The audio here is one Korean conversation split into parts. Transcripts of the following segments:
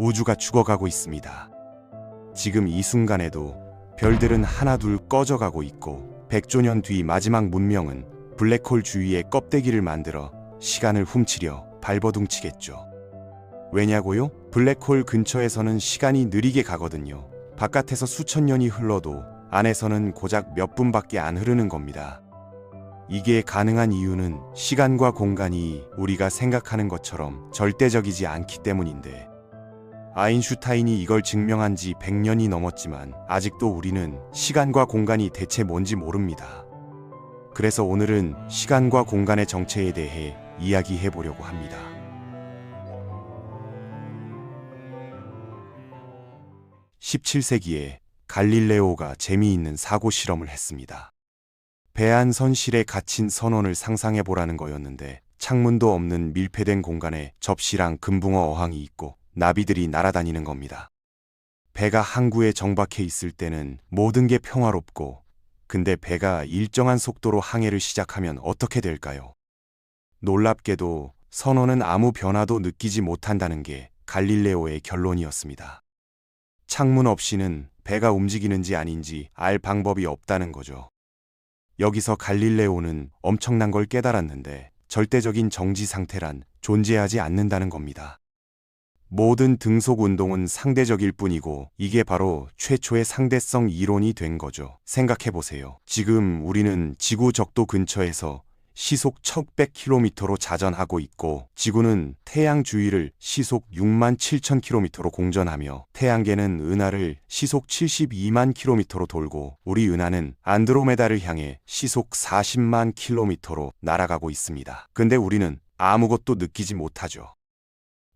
우주가 죽어가고 있습니다. 지금 이 순간에도 별들은 하나둘 꺼져가고 있고 100조 년 뒤 마지막 문명은 블랙홀 주위에 껍데기를 만들어 시간을 훔치려 발버둥치겠죠. 왜냐고요? 블랙홀 근처에서는 시간이 느리게 가거든요. 바깥에서 수천 년이 흘러도 안에서는 고작 몇 분밖에 안 흐르는 겁니다. 이게 가능한 이유는 시간과 공간이 우리가 생각하는 것처럼 절대적이지 않기 때문인데 아인슈타인이 이걸 증명한 지 100년이 넘었지만 아직도 우리는 시간과 공간이 대체 뭔지 모릅니다. 그래서 오늘은 시간과 공간의 정체에 대해 이야기해 보려고 합니다. 17세기에 갈릴레오가 재미있는 사고 실험을 했습니다. 배안 선실에 갇힌 선원을 상상해 보라는 거였는데 창문도 없는 밀폐된 공간에 접시랑 금붕어 어항이 있고 나비들이 날아다니는 겁니다. 배가 항구에 정박해 있을 때는 모든 게 평화롭고 근데 배가 일정한 속도로 항해를 시작하면 어떻게 될까요? 놀랍게도 선원은 아무 변화도 느끼지 못한다는 게 갈릴레오의 결론이었습니다. 창문 없이는 배가 움직이는지 아닌지 알 방법이 없다는 거죠. 여기서 갈릴레오는 엄청난 걸 깨달았는데 절대적인 정지 상태란 존재하지 않는다는 겁니다. 모든 등속 운동은 상대적일 뿐이고 이게 바로 최초의 상대성 이론이 된 거죠. 생각해 보세요. 지금 우리는 지구 적도 근처에서 시속 1100km로 자전하고 있고 지구는 태양 주위를 시속 6만 7천 km로 공전하며 태양계는 은하를 시속 72만 km로 돌고 우리 은하는 안드로메다를 향해 시속 40만 km로 날아가고 있습니다. 근데 우리는 아무것도 느끼지 못하죠.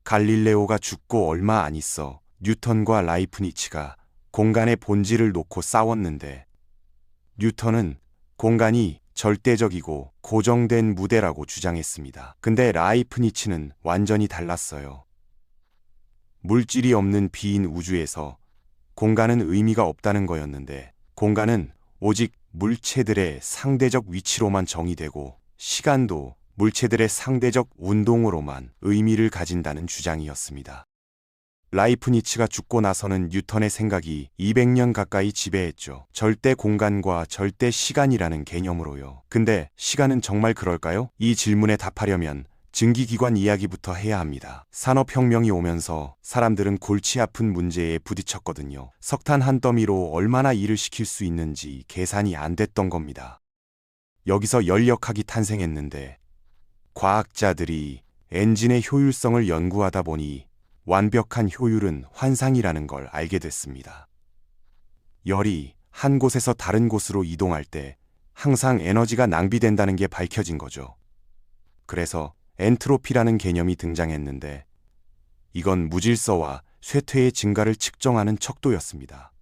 갈릴레오가 죽고 얼마 안 있어 뉴턴과 라이프니치가 공간의 본질을 놓고 싸웠는데 뉴턴은 공간이 절대적이고 고정된 무대라고 주장했습니다. 근데 라이프니치는 완전히 달랐어요. 물질이 없는 비인 우주에서 공간은 의미가 없다는 거였는데 공간은 오직 물체들의 상대적 위치로만 정의되고 시간도 물체들의 상대적 운동으로만 의미를 가진다는 주장이었습니다. 라이프니츠가 죽고 나서는 뉴턴의 생각이 200년 가까이 지배했죠. 절대 공간과 절대 시간이라는 개념으로요. 근데 시간은 정말 그럴까요? 이 질문에 답하려면 증기기관 이야기부터 해야 합니다. 산업혁명이 오면서 사람들은 골치 아픈 문제에 부딪혔거든요. 석탄 한 더미로 얼마나 일을 시킬 수 있는지 계산이 안 됐던 겁니다. 여기서 연력학이 탄생했는데 과학자들이 엔진의 효율성을 연구하다 보니 완벽한 효율은 환상이라는 걸 알게 됐습니다. 열이 한 곳에서 다른 곳으로 이동할 때 항상 에너지가 낭비된다는 게 밝혀진 거죠. 그래서 엔트로피라는 개념이 등장했는데 이건 무질서와 쇠퇴의 증가를 측정하는 척도였습니다.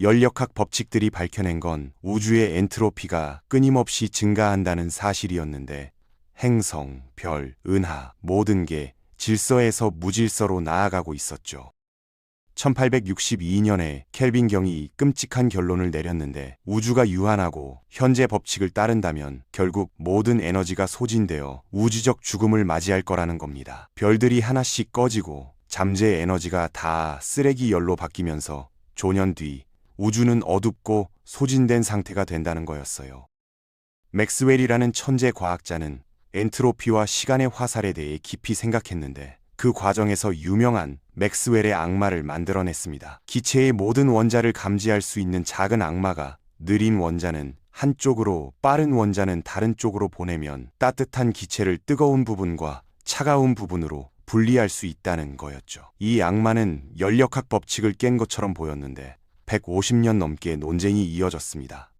연력학 법칙들이 밝혀낸 건 우주의 엔트로피가 끊임없이 증가한다는 사실이었는데 행성, 별, 은하 모든 게 질서에서 무질서로 나아가고 있었죠. 1862년에 켈빈 경이 끔찍한 결론을 내렸는데 우주가 유한하고 현재 법칙을 따른다면 결국 모든 에너지가 소진되어 우주적 죽음을 맞이할 거라는 겁니다. 별들이 하나씩 꺼지고 잠재 에너지가 다 쓰레기 열로 바뀌면서 조년 뒤 우주는 어둡고 소진된 상태가 된다는 거였어요. 맥스웰이라는 천재 과학자는 엔트로피와 시간의 화살에 대해 깊이 생각했는데 그 과정에서 유명한 맥스웰의 악마를 만들어냈습니다. 기체의 모든 원자를 감지할 수 있는 작은 악마가 느린 원자는 한쪽으로 빠른 원자는 다른 쪽으로 보내면 따뜻한 기체를 뜨거운 부분과 차가운 부분으로 분리할 수 있다는 거였죠. 이 악마는 연력학 법칙을 깬 것처럼 보였는데 150년 넘게 논쟁이 이어졌습니다.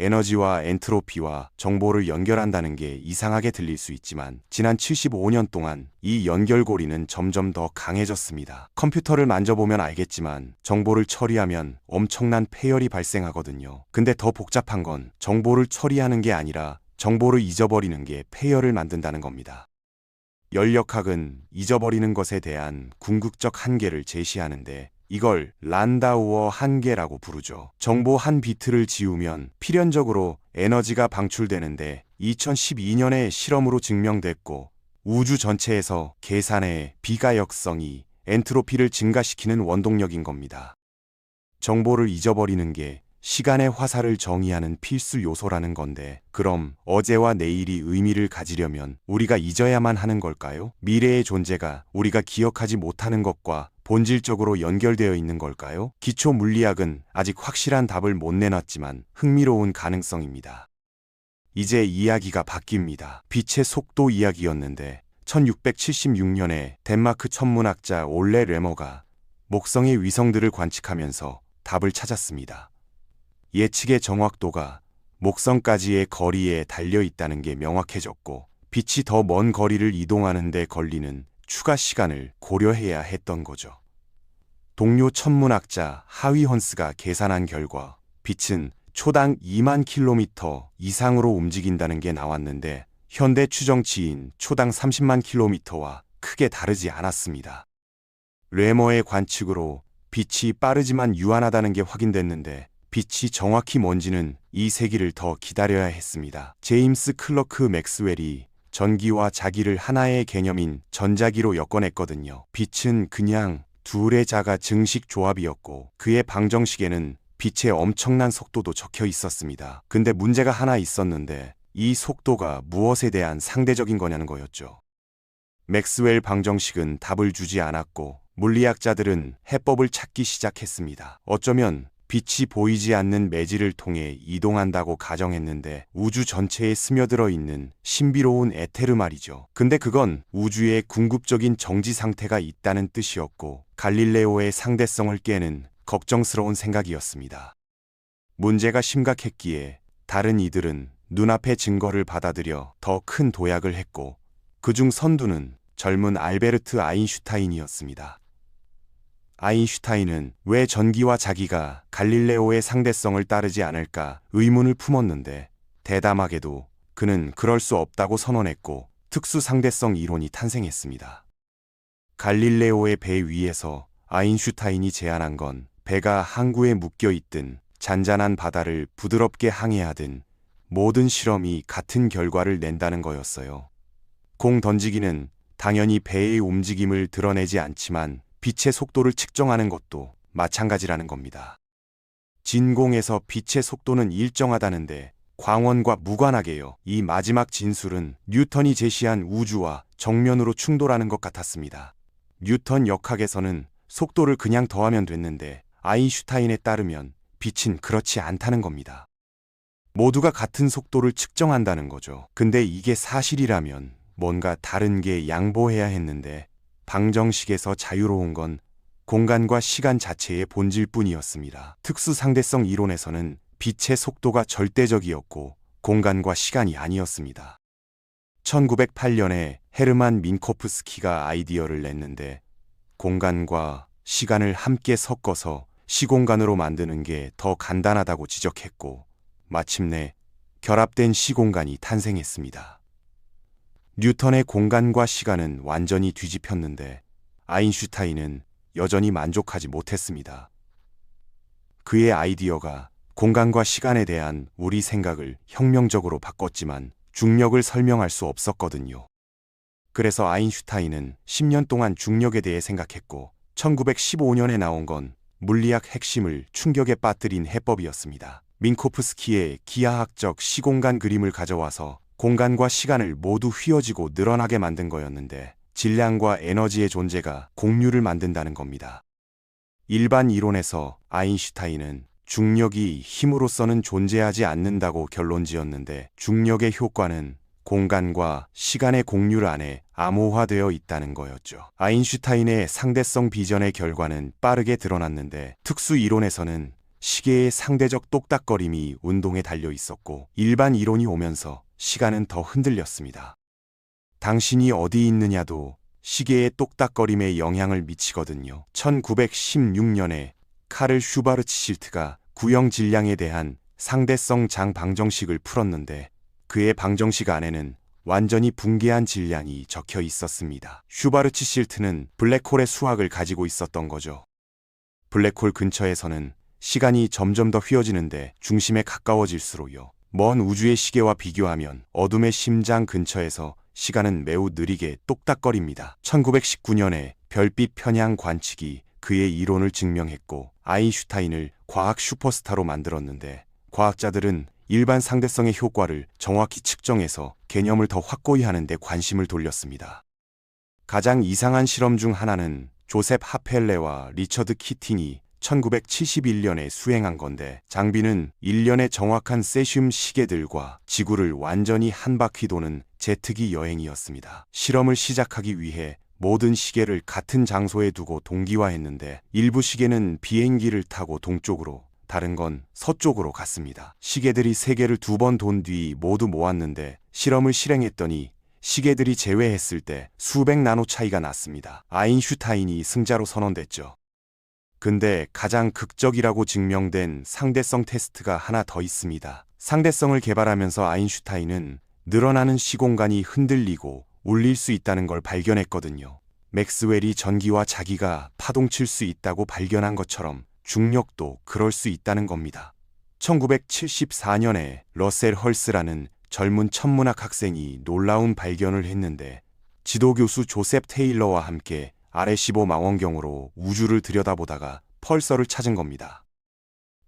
에너지와 엔트로피와 정보를 연결한다는 게 이상하게 들릴 수 있지만 지난 75년 동안 이 연결고리는 점점 더 강해졌습니다. 컴퓨터를 만져보면 알겠지만 정보를 처리하면 엄청난 폐열이 발생하거든요. 근데 더 복잡한 건 정보를 처리하는 게 아니라 정보를 잊어버리는 게 폐열을 만든다는 겁니다. 연력학은 잊어버리는 것에 대한 궁극적 한계를 제시하는데 이걸 란다우어 한계라고 부르죠. 정보 한 비트를 지우면 필연적으로 에너지가 방출되는데 2012년에 실험으로 증명됐고 우주 전체에서 계산의 비가역성이 엔트로피를 증가시키는 원동력인 겁니다. 정보를 잊어버리는 게 시간의 화살을 정의하는 필수 요소라는 건데, 그럼 어제와 내일이 의미를 가지려면 우리가 잊어야만 하는 걸까요? 미래의 존재가 우리가 기억하지 못하는 것과 본질적으로 연결되어 있는 걸까요? 기초 물리학은 아직 확실한 답을 못 내놨지만 흥미로운 가능성입니다. 이제 이야기가 바뀝니다. 빛의 속도 이야기였는데 1676년에 덴마크 천문학자 올레 레머가 목성의 위성들을 관측하면서 답을 찾았습니다. 예측의 정확도가 목성까지의 거리에 달려 있다는 게 명확해졌고 빛이 더 먼 거리를 이동하는 데 걸리는 추가 시간을 고려해야 했던 거죠. 동료 천문학자 하위 헌스가 계산한 결과 빛은 초당 2만 킬로미터 이상으로 움직인다는 게 나왔는데 현대 추정치인 초당 30만 킬로미터와 크게 다르지 않았습니다. 레머의 관측으로 빛이 빠르지만 유한하다는 게 확인됐는데 빛이 정확히 뭔지는 이 세기를 더 기다려야 했습니다. 제임스 클러크 맥스웰이 전기와 자기를 하나의 개념인 전자기로 엮어냈거든요. 빛은 그냥 둘의 자가 증식 조합이었고 그의 방정식에는 빛의 엄청난 속도도 적혀 있었습니다. 근데 문제가 하나 있었는데 이 속도가 무엇에 대한 상대적인 거냐는 거였죠. 맥스웰 방정식은 답을 주지 않았고 물리학자들은 해법을 찾기 시작했습니다. 어쩌면 빛이 보이지 않는 매질을 통해 이동한다고 가정했는데 우주 전체에 스며들어 있는 신비로운 에테르 말이죠. 근데 그건 우주에 궁극적인 정지 상태가 있다는 뜻이었고 갈릴레오의 상대성을 깨는 걱정스러운 생각이었습니다. 문제가 심각했기에 다른 이들은 눈앞의 증거를 받아들여 더 큰 도약을 했고 그중 선두는 젊은 알베르트 아인슈타인이었습니다. 아인슈타인은 왜 전기와 자기가 갈릴레오의 상대성을 따르지 않을까 의문을 품었는데 대담하게도 그는 그럴 수 없다고 선언했고 특수 상대성 이론이 탄생했습니다. 갈릴레오의 배 위에서 아인슈타인이 제안한 건 배가 항구에 묶여 있든 잔잔한 바다를 부드럽게 항해하든 모든 실험이 같은 결과를 낸다는 거였어요. 공 던지기는 당연히 배의 움직임을 드러내지 않지만 빛의 속도를 측정하는 것도 마찬가지라는 겁니다. 진공에서 빛의 속도는 일정하다는데 광원과 무관하게요. 이 마지막 진술은 뉴턴이 제시한 우주와 정면으로 충돌하는 것 같았습니다. 뉴턴 역학에서는 속도를 그냥 더하면 됐는데 아인슈타인에 따르면 빛은 그렇지 않다는 겁니다. 모두가 같은 속도를 측정한다는 거죠. 근데 이게 사실이라면 뭔가 다른 게 양보해야 했는데 방정식에서 자유로운 건 공간과 시간 자체의 본질뿐이었습니다. 특수 상대성 이론에서는 빛의 속도가 절대적이었고 공간과 시간이 아니었습니다. 1908년에 헤르만 민코프스키가 아이디어를 냈는데 공간과 시간을 함께 섞어서 시공간으로 만드는 게 더 간단하다고 지적했고 마침내 결합된 시공간이 탄생했습니다. 뉴턴의 공간과 시간은 완전히 뒤집혔는데 아인슈타인은 여전히 만족하지 못했습니다. 그의 아이디어가 공간과 시간에 대한 우리 생각을 혁명적으로 바꿨지만 중력을 설명할 수 없었거든요. 그래서 아인슈타인은 10년 동안 중력에 대해 생각했고 1915년에 나온 건 물리학 핵심을 충격에 빠뜨린 해법이었습니다. 민코프스키의 기하학적 시공간 그림을 가져와서 공간과 시간을 모두 휘어지고 늘어나게 만든 거였는데 질량과 에너지의 존재가 공류를 만든다는 겁니다. 일반 이론에서 아인슈타인은 중력이 힘으로서는 존재하지 않는다고 결론 지었는데 중력의 효과는 공간과 시간의 공률 안에 암호화되어 있다는 거였죠. 아인슈타인의 상대성 비전의 결과는 빠르게 드러났는데 특수 이론에서는 시계의 상대적 똑딱거림이 운동에 달려 있었고 일반 이론이 오면서 시간은 더 흔들렸습니다. 당신이 어디 있느냐도 시계의 똑딱거림에 영향을 미치거든요. 1916년에 카를 슈바르츠 실트가 구형 질량에 대한 상대성 장 방정식을 풀었는데 그의 방정식 안에는 완전히 붕괴한 질량이 적혀 있었습니다. 슈바르츠 실트는 블랙홀의 수학을 가지고 있었던 거죠. 블랙홀 근처에서는 시간이 점점 더 휘어지는데 중심에 가까워질수록요. 먼 우주의 시계와 비교하면 어둠의 심장 근처에서 시간은 매우 느리게 똑딱거립니다. 1919년에 별빛 편향 관측이 그의 이론을 증명했고 아인슈타인을 과학 슈퍼스타로 만들었는데 과학자들은 일반 상대성의 효과를 정확히 측정해서 개념을 더 확고히 하는 데 관심을 돌렸습니다. 가장 이상한 실험 중 하나는 조셉 하펠레와 리처드 키팅이 1971년에 수행한 건데 장비는 1년의 정확한 세슘 시계들과 지구를 완전히 한 바퀴 도는 제트기 여행이었습니다. 실험을 시작하기 위해 모든 시계를 같은 장소에 두고 동기화했는데 일부 시계는 비행기를 타고 동쪽으로 다른 건 서쪽으로 갔습니다. 시계들이 세 개를 두 번 돈 뒤 모두 모았는데 실험을 실행했더니 시계들이 제외했을 때 수백 나노 차이가 났습니다. 아인슈타인이 승자로 선언됐죠. 근데 가장 극적이라고 증명된 상대성 테스트가 하나 더 있습니다. 상대성을 개발하면서 아인슈타인은 늘어나는 시공간이 흔들리고 울릴 수 있다는 걸 발견했거든요. 맥스웰이 전기와 자기가 파동칠 수 있다고 발견한 것처럼 중력도 그럴 수 있다는 겁니다. 1974년에 러셀 헐스라는 젊은 천문학 학생이 놀라운 발견을 했는데 지도교수 조셉 테일러와 함께 아레15 망원경으로 우주를 들여다보다가 펄서를 찾은 겁니다.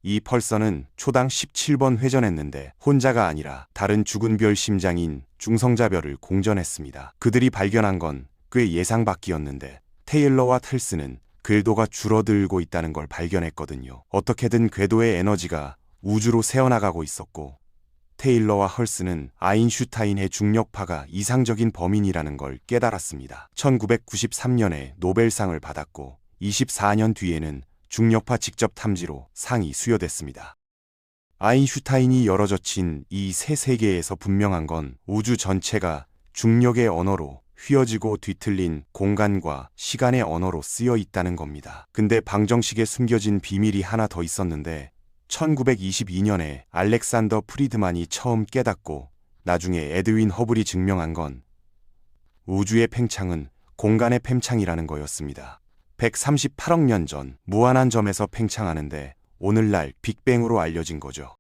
이 펄서는 초당 17번 회전했는데 혼자가 아니라 다른 죽은 별 심장인 중성자별을 공전했습니다. 그들이 발견한 건 꽤 예상 밖이었는데 테일러와 텔스는 궤도가 줄어들고 있다는 걸 발견했거든요. 어떻게든 궤도의 에너지가 우주로 새어나가고 있었고 테일러와 헐스는 아인슈타인의 중력파가 이상적인 범인이라는 걸 깨달았습니다. 1993년에 노벨상을 받았고 24년 뒤에는 중력파 직접 탐지로 상이 수여됐습니다. 아인슈타인이 열어젖힌 이새 세계에서 분명한 건 우주 전체가 중력의 언어로 휘어지고 뒤틀린 공간과 시간의 언어로 쓰여 있다는 겁니다. 근데 방정식에 숨겨진 비밀이 하나 더 있었는데 1922년에 알렉산더 프리드만이 처음 깨닫고 나중에 에드윈 허블이 증명한 건 우주의 팽창은 공간의 팽창이라는 거였습니다. 138억 년 전 무한한 점에서 팽창하는데 오늘날 빅뱅으로 알려진 거죠.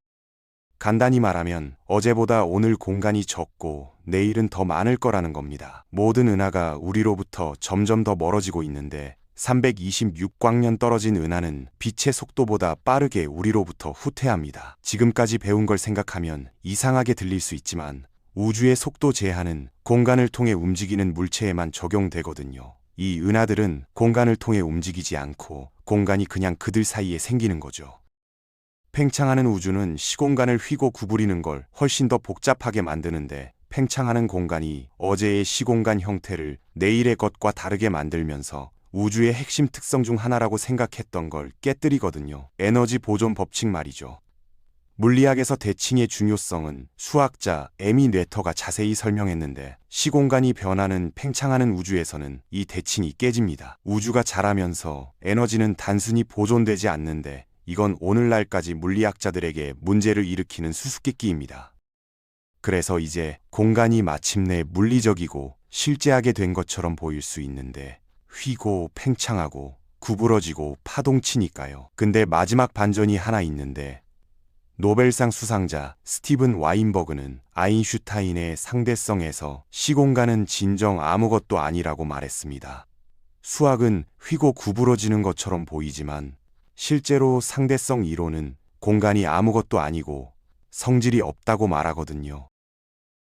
간단히 말하면 어제보다 오늘 공간이 적고 내일은 더 많을 거라는 겁니다. 모든 은하가 우리로부터 점점 더 멀어지고 있는데 326광년 떨어진 은하는 빛의 속도보다 빠르게 우리로부터 후퇴합니다. 지금까지 배운 걸 생각하면 이상하게 들릴 수 있지만 우주의 속도 제한은 공간을 통해 움직이는 물체에만 적용되거든요. 이 은하들은 공간을 통해 움직이지 않고 공간이 그냥 그들 사이에 생기는 거죠. 팽창하는 우주는 시공간을 휘고 구부리는 걸 훨씬 더 복잡하게 만드는데 팽창하는 공간이 어제의 시공간 형태를 내일의 것과 다르게 만들면서 우주의 핵심 특성 중 하나라고 생각했던 걸 깨뜨리거든요. 에너지 보존 법칙 말이죠. 물리학에서 대칭의 중요성은 수학자 에미 뇌터가 자세히 설명했는데 시공간이 변하는 팽창하는 우주에서는 이 대칭이 깨집니다. 우주가 자라면서 에너지는 단순히 보존되지 않는데 이건 오늘날까지 물리학자들에게 문제를 일으키는 수수께끼입니다. 그래서 이제 공간이 마침내 물리적이고 실제하게 된 것처럼 보일 수 있는데 휘고 팽창하고 구부러지고 파동치니까요. 근데 마지막 반전이 하나 있는데 노벨상 수상자 스티븐 와인버그는 아인슈타인의 상대성에서 시공간은 진정 아무것도 아니라고 말했습니다. 수학은 휘고 구부러지는 것처럼 보이지만 실제로 상대성 이론은 공간이 아무것도 아니고 성질이 없다고 말하거든요.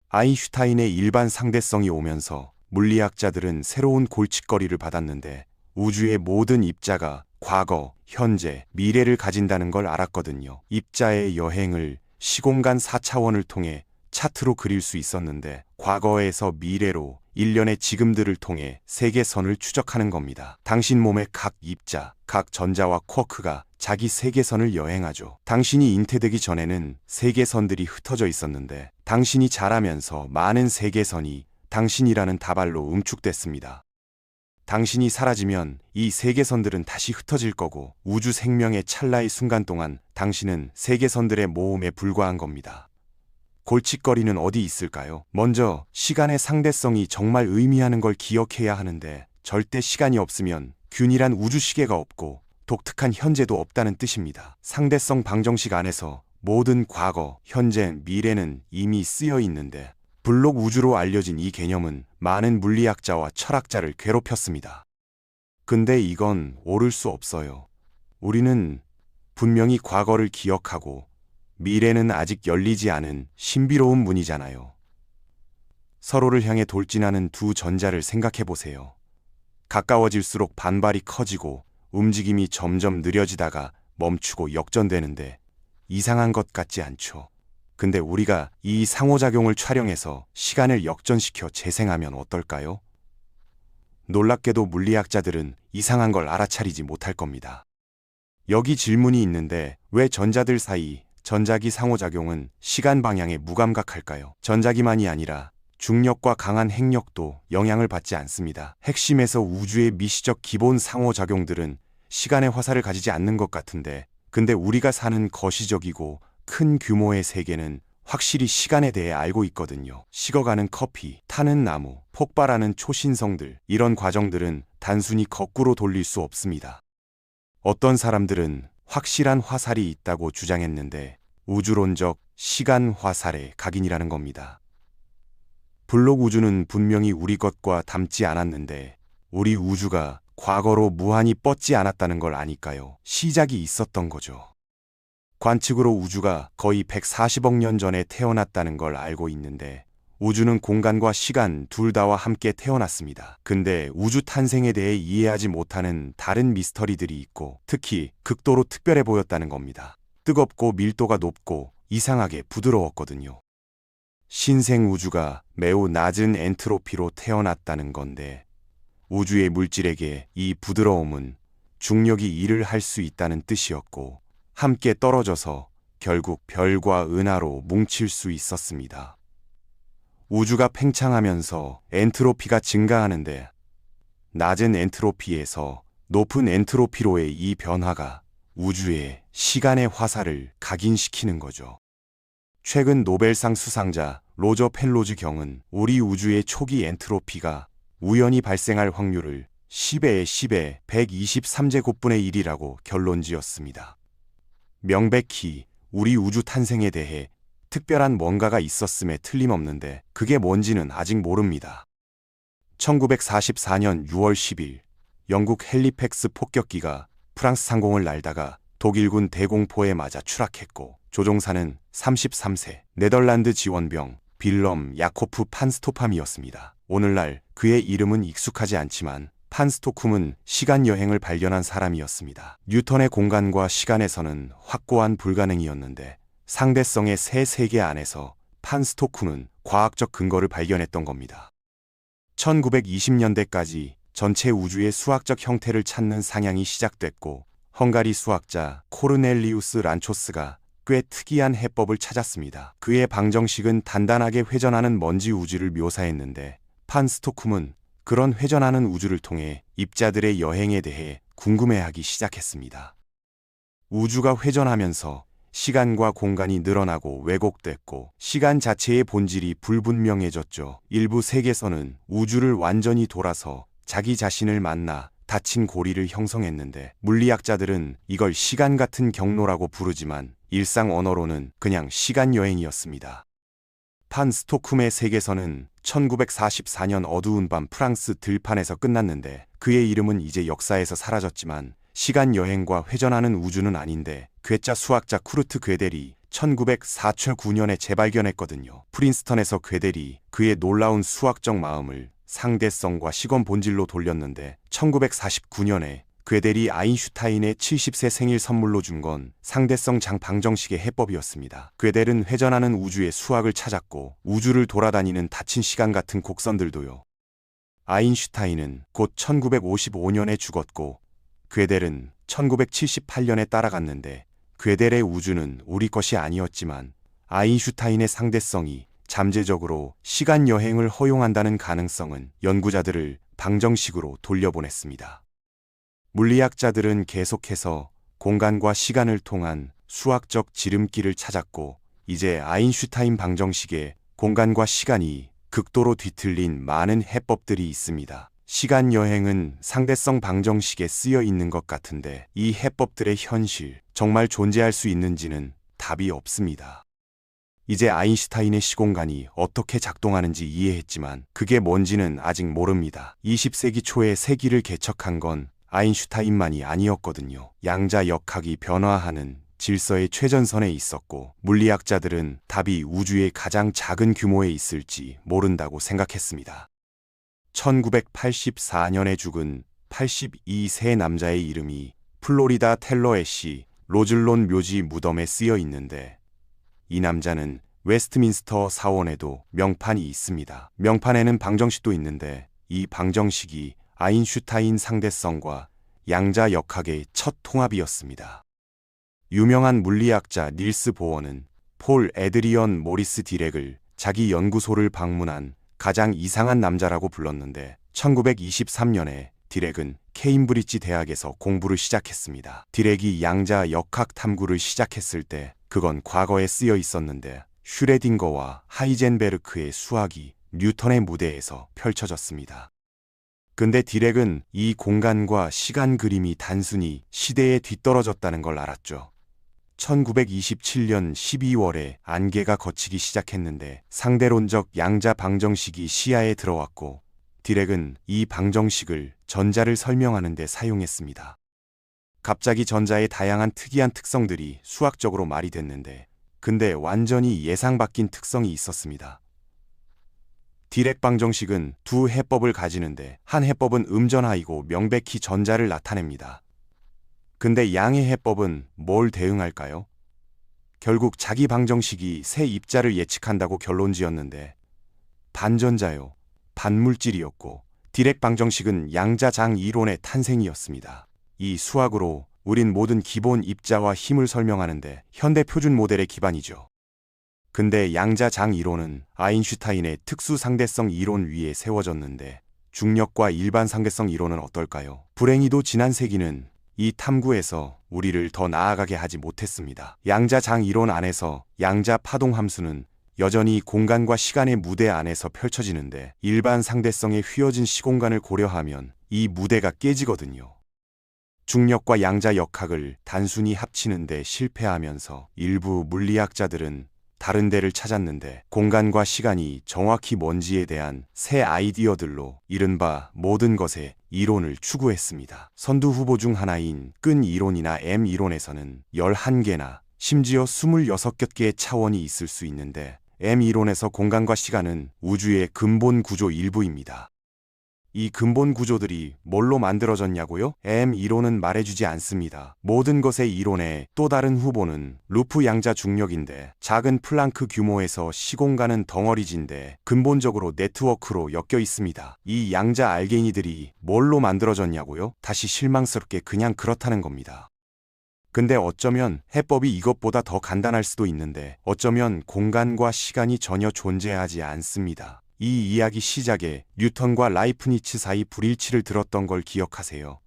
아인슈타인의 일반 상대성이 오면서 물리학자들은 새로운 골칫거리를 받았는데 우주의 모든 입자가 과거, 현재, 미래를 가진다는 걸 알았거든요. 입자의 여행을 시공간 4차원을 통해 차트로 그릴 수 있었는데 과거에서 미래로 일련의 지금들을 통해 세계선을 추적하는 겁니다. 당신 몸의 각 입자, 각 전자와 쿼크가 자기 세계선을 여행하죠. 당신이 잉태되기 전에는 세계선들이 흩어져 있었는데 당신이 자라면서 많은 세계선이 당신이라는 다발로 응축됐습니다. 당신이 사라지면 이 세계선들은 다시 흩어질 거고 우주 생명의 찰나의 순간 동안 당신은 세계선들의 모험에 불과한 겁니다. 골칫거리는 어디 있을까요? 먼저 시간의 상대성이 정말 의미하는 걸 기억해야 하는데 절대 시간이 없으면 균일한 우주 시계가 없고 독특한 현재도 없다는 뜻입니다. 상대성 방정식 안에서 모든 과거, 현재, 미래는 이미 쓰여 있는데 블록 우주로 알려진 이 개념은 많은 물리학자와 철학자를 괴롭혔습니다. 근데 이건 옳을 수 없어요. 우리는 분명히 과거를 기억하고 미래는 아직 열리지 않은 신비로운 문이잖아요. 서로를 향해 돌진하는 두 전자를 생각해 보세요. 가까워질수록 반발이 커지고 움직임이 점점 느려지다가 멈추고 역전되는데 이상한 것 같지 않죠. 근데 우리가 이 상호작용을 촬영해서 시간을 역전시켜 재생하면 어떨까요? 놀랍게도 물리학자들은 이상한 걸 알아차리지 못할 겁니다. 여기 질문이 있는데 왜 전자들 사이 전자기 상호작용은 시간 방향에 무감각할까요? 전자기만이 아니라 중력과 강한 핵력도 영향을 받지 않습니다. 핵심에서 우주의 미시적 기본 상호작용들은 시간의 화살을 가지지 않는 것 같은데 근데 우리가 사는 거시적이고 큰 규모의 세계는 확실히 시간에 대해 알고 있거든요. 식어가는 커피, 타는 나무, 폭발하는 초신성들, 이런 과정들은 단순히 거꾸로 돌릴 수 없습니다. 어떤 사람들은 확실한 화살이 있다고 주장했는데 우주론적 시간 화살의 각인이라는 겁니다. 블록 우주는 분명히 우리 것과 닮지 않았는데 우리 우주가 과거로 무한히 뻗지 않았다는 걸 아니까요. 시작이 있었던 거죠. 관측으로 우주가 거의 140억 년 전에 태어났다는 걸 알고 있는데 우주는 공간과 시간 둘 다와 함께 태어났습니다. 근데 우주 탄생에 대해 이해하지 못하는 다른 미스터리들이 있고 특히 극도로 특별해 보였다는 겁니다. 뜨겁고 밀도가 높고 이상하게 부드러웠거든요. 신생 우주가 매우 낮은 엔트로피로 태어났다는 건데 우주의 물질에게 이 부드러움은 중력이 일을 할 수 있다는 뜻이었고 함께 떨어져서 결국 별과 은하로 뭉칠 수 있었습니다. 우주가 팽창하면서 엔트로피가 증가하는데 낮은 엔트로피에서 높은 엔트로피로의 이 변화가 우주의 시간의 화살을 각인시키는 거죠. 최근 노벨상 수상자 로저 펠로즈 경은 우리 우주의 초기 엔트로피가 우연히 발생할 확률을 10의 10의 123제곱분의 1이라고 결론 지었습니다. 명백히 우리 우주 탄생에 대해 특별한 뭔가가 있었음에 틀림없는데 그게 뭔지는 아직 모릅니다. 1944년 6월 10일 영국 헬리팩스 폭격기가 프랑스 상공을 날다가 독일군 대공포에 맞아 추락했고 조종사는 33세 네덜란드 지원병 빌럼 야코프 판스토팜이었습니다. 오늘날 그의 이름은 익숙하지 않지만 판스토쿰은 시간 여행을 발견한 사람이었습니다. 뉴턴의 공간과 시간에서는 확고한 불가능이었는데 상대성의 새 세계 안에서 판스토쿰은 과학적 근거를 발견했던 겁니다. 1920년대까지 전체 우주의 수학적 형태를 찾는 상향이 시작됐고 헝가리 수학자 코르넬리우스 란초스가 꽤 특이한 해법을 찾았습니다. 그의 방정식은 단단하게 회전하는 먼지 우주를 묘사했는데 판스토쿰은 그런 회전하는 우주를 통해 입자들의 여행에 대해 궁금해하기 시작했습니다. 우주가 회전하면서 시간과 공간이 늘어나고 왜곡됐고 시간 자체의 본질이 불분명해졌죠. 일부 세계선은 우주를 완전히 돌아서 자기 자신을 만나 닫힌 고리를 형성했는데 물리학자들은 이걸 시간 같은 경로라고 부르지만 일상 언어로는 그냥 시간 여행이었습니다. 판 스토쿰의 세계선은 1944년 어두운 밤 프랑스 들판에서 끝났는데 그의 이름은 이제 역사에서 사라졌지만 시간 여행과 회전하는 우주는 아닌데 괴짜 수학자 쿠르트 괴델이 1949년에 재발견했거든요. 프린스턴에서 괴델이 그의 놀라운 수학적 마음을 상대성과 시건 본질로 돌렸는데 1949년에 괴델이 아인슈타인의 70세 생일 선물로 준 건 상대성 장 방정식의 해법이었습니다. 괴델은 회전하는 우주의 수학을 찾았고 우주를 돌아다니는 닫힌 시간 같은 곡선들도요. 아인슈타인은 곧 1955년에 죽었고 괴델은 1978년에 따라갔는데 괴델의 우주는 우리 것이 아니었지만 아인슈타인의 상대성이 잠재적으로 시간 여행을 허용한다는 가능성은 연구자들을 방정식으로 돌려보냈습니다. 물리학자들은 계속해서 공간과 시간을 통한 수학적 지름길을 찾았고 이제 아인슈타인 방정식에 공간과 시간이 극도로 뒤틀린 많은 해법들이 있습니다. 시간 여행은 상대성 방정식에 쓰여 있는 것 같은데 이 해법들의 현실, 정말 존재할 수 있는지는 답이 없습니다. 이제 아인슈타인의 시공간이 어떻게 작동하는지 이해했지만 그게 뭔지는 아직 모릅니다. 20세기 초에 세기를 개척한 건 아인슈타인만이 아니었거든요. 양자 역학이 변화하는 질서의 최전선에 있었고 물리학자들은 답이 우주의 가장 작은 규모에 있을지 모른다고 생각했습니다. 1984년에 죽은 82세 남자의 이름이 플로리다 텔러애시 로즐론 묘지 무덤에 쓰여 있는데 이 남자는 웨스트민스터 사원에도 명판이 있습니다. 명판에는 방정식도 있는데 이 방정식이 아인슈타인 상대성과 양자 역학의 첫 통합이었습니다. 유명한 물리학자 닐스 보어는 폴 에드리언 모리스 디렉을 자기 연구소를 방문한 가장 이상한 남자라고 불렀는데 1923년에 디렉은 케임브리지 대학에서 공부를 시작했습니다. 디렉이 양자 역학 탐구를 시작했을 때 그건 과거에 쓰여 있었는데 슈레딩거와 하이젠베르크의 수학이 뉴턴의 무대에서 펼쳐졌습니다. 근데 디렉은 이 공간과 시간 그림이 단순히 시대에 뒤떨어졌다는 걸 알았죠. 1927년 12월에 안개가 걷히기 시작했는데 상대론적 양자 방정식이 시야에 들어왔고 디렉은 이 방정식을 전자를 설명하는 데 사용했습니다. 갑자기 전자의 다양한 특이한 특성들이 수학적으로 말이 됐는데 근데 완전히 예상 바뀐 특성이 있었습니다. 디렉 방정식은 두 해법을 가지는데 한 해법은 음전하이고 명백히 전자를 나타냅니다. 근데 양의 해법은 뭘 대응할까요? 결국 자기 방정식이 새 입자를 예측한다고 결론 지었는데 반전자요, 반물질이었고 디렉 방정식은 양자장 이론의 탄생이었습니다. 이 수학으로 우린 모든 기본 입자와 힘을 설명하는데 현대 표준 모델의 기반이죠. 근데 양자장 이론은 아인슈타인의 특수 상대성 이론 위에 세워졌는데 중력과 일반 상대성 이론은 어떨까요? 불행히도 지난 세기는 이 탐구에서 우리를 더 나아가게 하지 못했습니다. 양자장 이론 안에서 양자 파동 함수는 여전히 공간과 시간의 무대 안에서 펼쳐지는데 일반 상대성의 휘어진 시공간을 고려하면 이 무대가 깨지거든요. 중력과 양자 역학을 단순히 합치는데 실패하면서 일부 물리학자들은 다른 데를 찾았는데 공간과 시간이 정확히 뭔지에 대한 새 아이디어들로 이른바 모든 것의 이론을 추구했습니다. 선두 후보 중 하나인 끈 이론이나 M 이론에서는 11개나 심지어 26개의 차원이 있을 수 있는데 M 이론에서 공간과 시간은 우주의 근본 구조 일부입니다. 이 근본 구조들이 뭘로 만들어졌냐고요? M 이론은 말해주지 않습니다. 모든 것의 이론의 또 다른 후보는 루프 양자 중력인데 작은 플랑크 규모에서 시공간은 덩어리진데 근본적으로 네트워크로 엮여 있습니다. 이 양자 알게니들이 뭘로 만들어졌냐고요? 다시 실망스럽게 그냥 그렇다는 겁니다. 근데 어쩌면 해법이 이것보다 더 간단할 수도 있는데 어쩌면 공간과 시간이 전혀 존재하지 않습니다. 이 이야기 시작에 뉴턴과 라이프니츠 사이 불일치를 들었던 걸 기억하세요.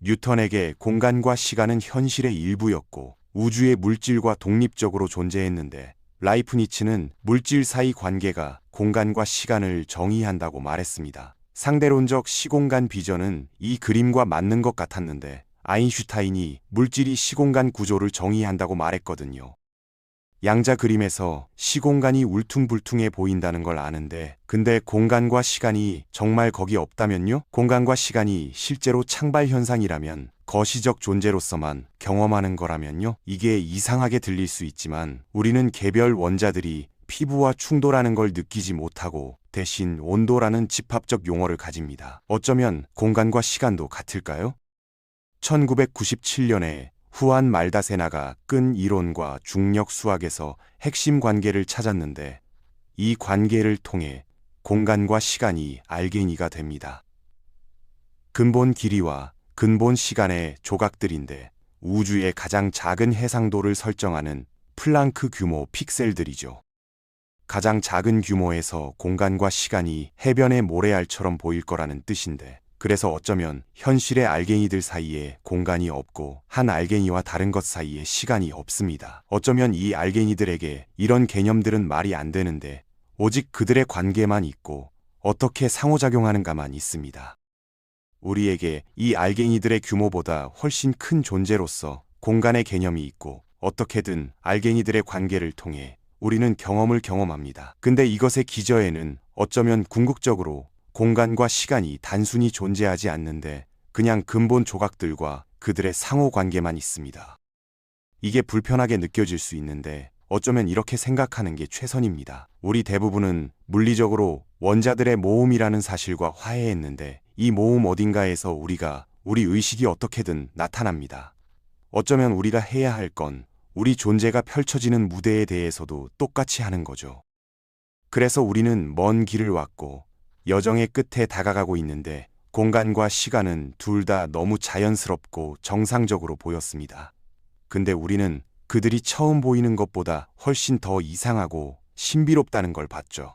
뉴턴에게 공간과 시간은 현실의 일부였고 우주의 물질과 독립적으로 존재했는데 라이프니츠는 물질 사이 관계가 공간과 시간을 정의한다고 말했습니다. 상대론적 시공간 비전은 이 그림과 맞는 것 같았는데 아인슈타인이 물질이 시공간 구조를 정의한다고 말했거든요. 양자 그림에서 시공간이 울퉁불퉁해 보인다는 걸 아는데 근데 공간과 시간이 정말 거기 없다면요? 공간과 시간이 실제로 창발 현상이라면 거시적 존재로서만 경험하는 거라면요? 이게 이상하게 들릴 수 있지만 우리는 개별 원자들이 피부와 충돌하는 걸 느끼지 못하고 대신 온도라는 집합적 용어를 가집니다. 어쩌면 공간과 시간도 같을까요? 1997년에 후안 말다세나가 끈 이론과 중력 수학에서 핵심 관계를 찾았는데 이 관계를 통해 공간과 시간이 알게니가 됩니다. 근본 길이와 근본 시간의 조각들인데 우주의 가장 작은 해상도를 설정하는 플랑크 규모 픽셀들이죠. 가장 작은 규모에서 공간과 시간이 해변의 모래알처럼 보일 거라는 뜻인데 그래서 어쩌면 현실의 알갱이들 사이에 공간이 없고 한 알갱이와 다른 것 사이에 시간이 없습니다. 어쩌면 이 알갱이들에게 이런 개념들은 말이 안 되는데 오직 그들의 관계만 있고 어떻게 상호작용하는가만 있습니다. 우리에게 이 알갱이들의 규모보다 훨씬 큰 존재로서 공간의 개념이 있고 어떻게든 알갱이들의 관계를 통해 우리는 경험을 경험합니다. 근데 이것의 기저에는 어쩌면 궁극적으로 공간과 시간이 단순히 존재하지 않는데 그냥 근본 조각들과 그들의 상호 관계만 있습니다. 이게 불편하게 느껴질 수 있는데 어쩌면 이렇게 생각하는 게 최선입니다. 우리 대부분은 물리적으로 원자들의 모음이라는 사실과 화해했는데 이 모음 어딘가에서 우리가 우리 의식이 어떻게든 나타납니다. 어쩌면 우리가 해야 할 건 우리 존재가 펼쳐지는 무대에 대해서도 똑같이 하는 거죠. 그래서 우리는 먼 길을 왔고 여정의 끝에 다가가고 있는데 공간과 시간은 둘 다 너무 자연스럽고 정상적으로 보였습니다. 근데 우리는 그들이 처음 보이는 것보다 훨씬 더 이상하고 신비롭다는 걸 봤죠.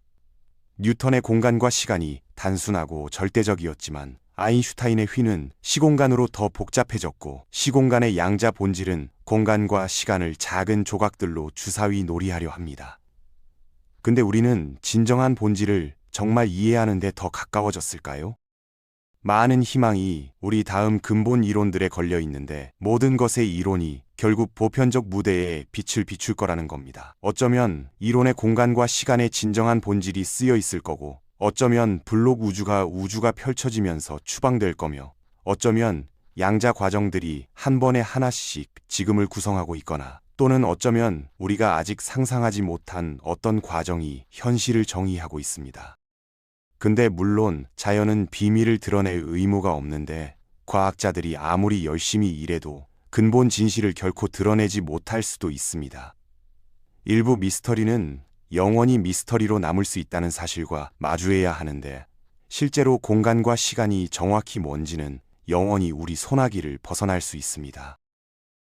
뉴턴의 공간과 시간이 단순하고 절대적이었지만 아인슈타인의 휘는 시공간으로 더 복잡해졌고 시공간의 양자 본질은 공간과 시간을 작은 조각들로 주사위 놀이하려 합니다. 근데 우리는 진정한 본질을 정말 이해하는 데 더 가까워졌을까요? 많은 희망이 우리 다음 근본 이론들에 걸려 있는데 모든 것의 이론이 결국 보편적 무대에 빛을 비출 거라는 겁니다. 어쩌면 이론의 공간과 시간의 진정한 본질이 쓰여 있을 거고 어쩌면 블록 우주가 우주가 펼쳐지면서 추방될 거며 어쩌면 양자 과정들이 한 번에 하나씩 지금을 구성하고 있거나 또는 어쩌면 우리가 아직 상상하지 못한 어떤 과정이 현실을 정의하고 있습니다. 근데 물론 자연은 비밀을 드러낼 의무가 없는데 과학자들이 아무리 열심히 일해도 근본 진실을 결코 드러내지 못할 수도 있습니다. 일부 미스터리는 영원히 미스터리로 남을 수 있다는 사실과 마주해야 하는데 실제로 공간과 시간이 정확히 뭔지는 영원히 우리 소나기를 벗어날 수 있습니다.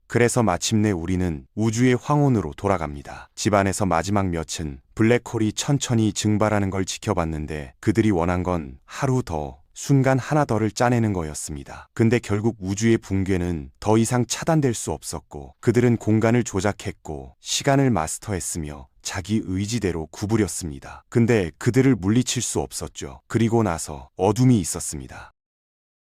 그래서 마침내 우리는 우주의 황혼으로 돌아갑니다. 집안에서 마지막 몇은 블랙홀이 천천히 증발하는 걸 지켜봤는데 그들이 원한 건 하루 더, 순간 하나 더를 짜내는 거였습니다. 근데 결국 우주의 붕괴는 더 이상 차단될 수 없었고 그들은 공간을 조작했고 시간을 마스터했으며 자기 의지대로 구부렸습니다. 근데 그들을 물리칠 수 없었죠. 그리고 나서 어둠이 있었습니다.